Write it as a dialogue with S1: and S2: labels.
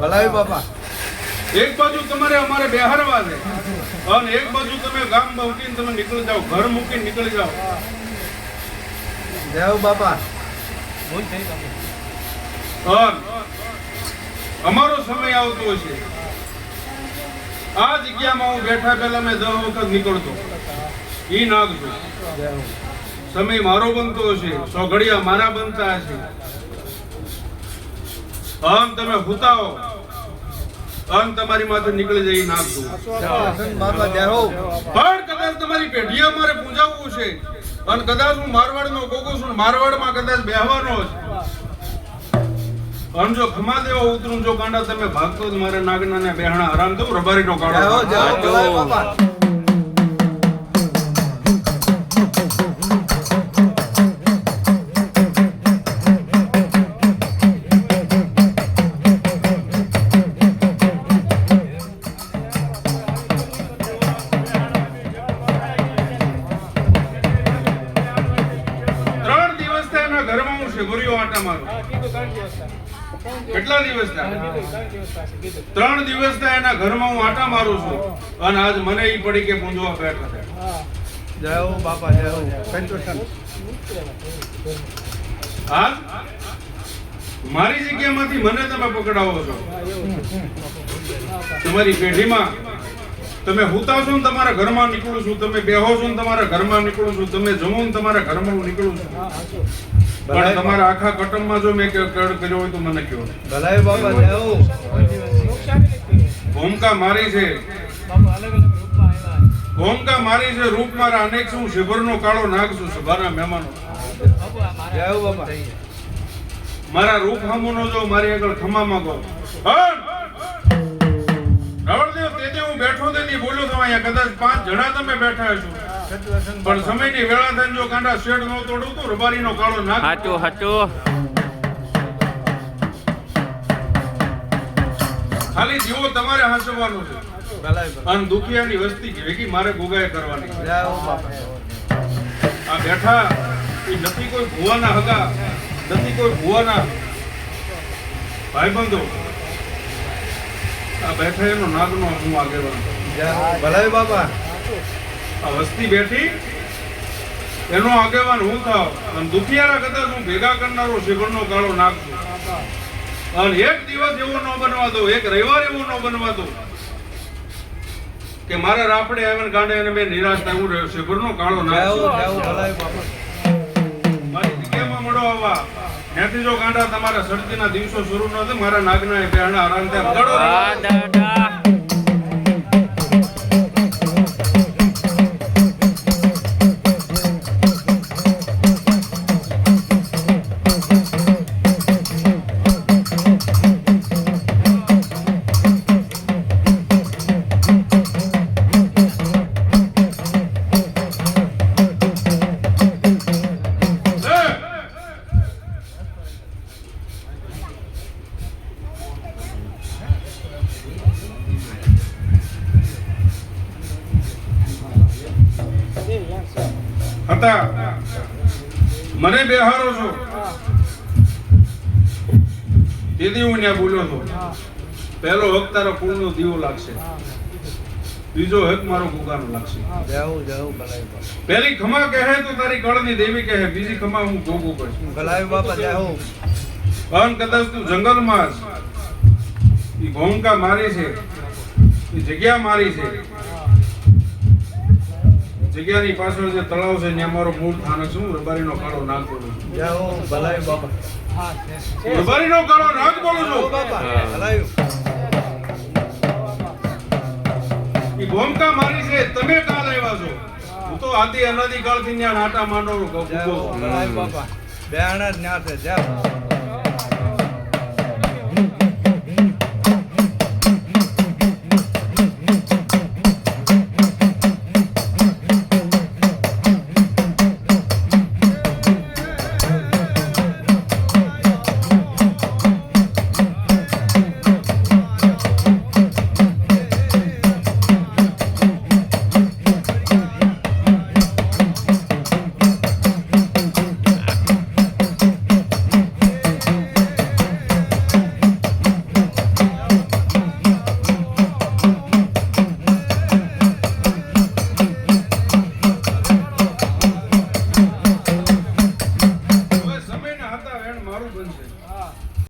S1: ભલાવી બાપા.
S2: એક બાજુ તમારે અમારે બેહારવા છે. અને એક બાજુ તમે ગામ બહુકીને તમે નીકળી જાઓ ઘર મૂકીને નીકળી જાઓ.
S1: દેવ બાપા.
S2: અમારો સમય આવતો છે આ જગ્યામાં હું બેઠા પહેલા મેં દસ વખત નીકળતો. ઈ નાખજો
S1: છું
S2: સમય મારો બનતો હશે સોગડિયા મારા બનતા હશે. આમ તમે હુતાઓ આમ તમારી માથે નીકળી જઈ નાખજો પણ કદાચ તમારી પેઢી અમારે પૂજાવવું છે. અને કદાચ હું મારવાડનો ગોગો છું મારવાડમાં કદાચ બેહવાનો છે અને જો ખમા દેવા ઉતરું જો કાંડા તમે ભાગતો જ મારે નાગના ને બેહણા આરામ દઉં રબારીનો
S1: જય
S2: ઘરમાં હું આટા મારો. કેટલા દિવસ ત્રણ દિવસ એના ઘરમાં હું આટા મારું છું. અને આજ મને એ પડી કે પૂંજવા બેઠા છે.
S1: જય હો બાપા જય હો. સંતોષન
S2: હા? મારી જગ્યામાંથી મને તમે પકડાવો છો. તમારી પેઢીમાં તમે હુતા છો ને તમારા ઘરમાં નીકળું છું તમે બેહો છો ને તમારા ઘરમાં નીકળું છું તમે જમો ને તમારા ઘરમાં હું નીકળું છું. પણ તમારા આખા કટમમાં જો મેં કર્યો હોય તો મને કહો
S1: ભલાઈ બાબા જાઓ.
S2: ભૂમિકા મારી છે. ભૂમિકા મારી છે રૂપ મારા અનેક છું શિભરનો કાળો નાગ છું સભાના મહેમાનો મારા રૂપ હામુનો જો મારી આગળ ખમા માંગો. રાવણદેવ તેથી હું બેઠો તેથી બોલ્યો તમે અહીંયા. કદાચ પાંચ જણા તમે બેઠા છો પણ સમયની વેળા થઈને જો કાંડા શેડ નો તોડું તો રબારીનો કાળો નાખ
S3: હાચું હાચું.
S2: ખાલી જીવો તમારે હાંસવાનું છે. અને દુખિયાની વસ્તી ભેગી મારે ગોગાએ કરવાની. આ બેઠા એ નથી કોઈ ભુવાના હગા નથી કોઈ ભુવાના ભાઈબંધો. આ બેઠા એનો નાગનો હું આગેવાન.
S1: ભલાય બાપા.
S2: આ વસ્તી બેઠી. એનો આગેવાન હું થાવ અને દુખિયારા કદાચ હું ભેગા કરનારો શિવરનો ગાળો નાખજો. અને એક દિવસ એવો ન બનવા દો એક રવિવાર એવો ન બનવા દો કે મારા રાપડે આવ્યા ગાંડે અને મેં નિરાશ થાય હું શિવરનો કાળો
S1: નાખજો.
S2: મારી જગ્યામાં મળો આવવા ત્યાંથી જો ગાંડા તમારા સર્દીના દિવસો શરૂ ન થાય મારા નાગના એ બેહણા આરામ થાય. હતા. મને બેહારો છો. તેથી હું ત્યાં બોલ્યો હતો. પહેલો હક તારો કુળનો દીવો લાગશે. બીજો હક મારો ગુગાનો લાગશે. પહેલી ખમા કહે તો તારી કળની દેવી કહે. બીજી ખમા હું ભોગવું પડશું
S1: ભલાવી બાપા જય હો
S2: કદાચ તું જંગલમાં જ. ઈ મારી છે. ઈ જગ્યા મારી છે. જગ્યાની પાછળ જે તળાવ છે ત્યાં મારો મૂળ સ્થાનક છું રબારીનો કાળો નાગ બોલું છું.
S1: જય હો ભલાવી બાપા.
S2: રબારીનો કાળો નાગ બોલું છું.
S1: બાપા.
S3: હા.
S1: ભલાવી
S2: ઈ ભૂમિકા મારી છે તમે કાલ આવ્યા છો? હું તો આદિ અનાદિ કાળથી ત્યાં નાટા માંડો
S1: જય હો બાપા. બેહાણા જ ન્યા છે જય